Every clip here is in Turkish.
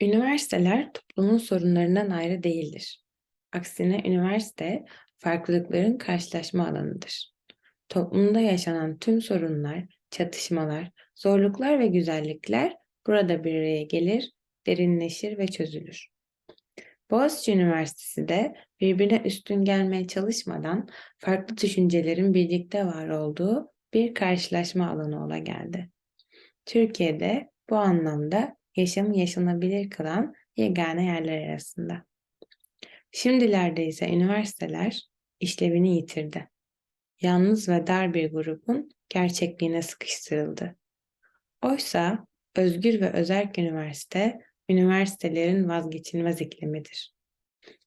Üniversiteler toplumun sorunlarından ayrı değildir. Aksine üniversite farklılıkların karşılaşma alanıdır. Toplumda yaşanan tüm sorunlar, çatışmalar, zorluklar ve güzellikler burada bir araya gelir, derinleşir ve çözülür. Boğaziçi Üniversitesi de birbirine üstün gelmeye çalışmadan farklı düşüncelerin birlikte var olduğu bir karşılaşma alanı ola geldi. Türkiye'de bu anlamda yaşamı yaşanabilir kılan yegane yerler arasında. Şimdilerde ise üniversiteler işlevini yitirdi. Yalnız ve dar bir grubun gerçekliğine sıkıştırıldı. Oysa özgür ve özerk üniversite, üniversitelerin vazgeçilmez iklimidir.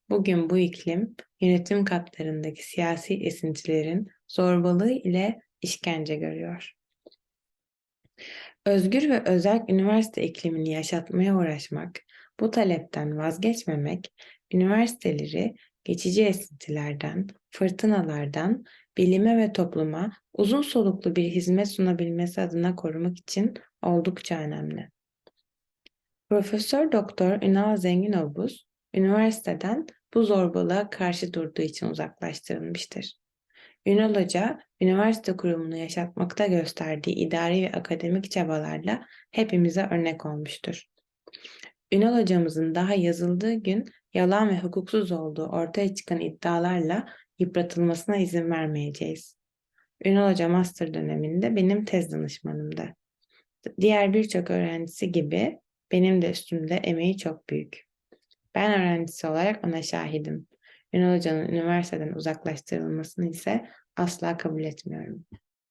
Bugün bu iklim, yönetim katlarındaki siyasi esintilerin zorbalığı ile işkence görüyor. Özgür ve özerk üniversite iklimini yaşatmaya uğraşmak, bu talepten vazgeçmemek, üniversiteleri geçici esintilerden, fırtınalardan, bilime ve topluma uzun soluklu bir hizmet sunabilmesi adına korumak için oldukça önemli. Profesör Doktor Ünal Zenginobuz, üniversiteden bu zorbalığa karşı durduğu için uzaklaştırılmıştır. Ünal Hoca, üniversite kurumunu yaşatmakta gösterdiği idari ve akademik çabalarla hepimize örnek olmuştur. Ünal hocamızın daha yazıldığı gün yalan ve hukuksuz olduğu ortaya çıkan iddialarla yıpratılmasına izin vermeyeceğiz. Ünal Hoca master döneminde benim tez danışmanımdı. Diğer birçok öğrencisi gibi benim de üstümde emeği çok büyük. Ben öğrencisi olarak ona şahidim. Ünal Hoca'nın üniversiteden uzaklaştırılmasını ise asla kabul etmiyorum.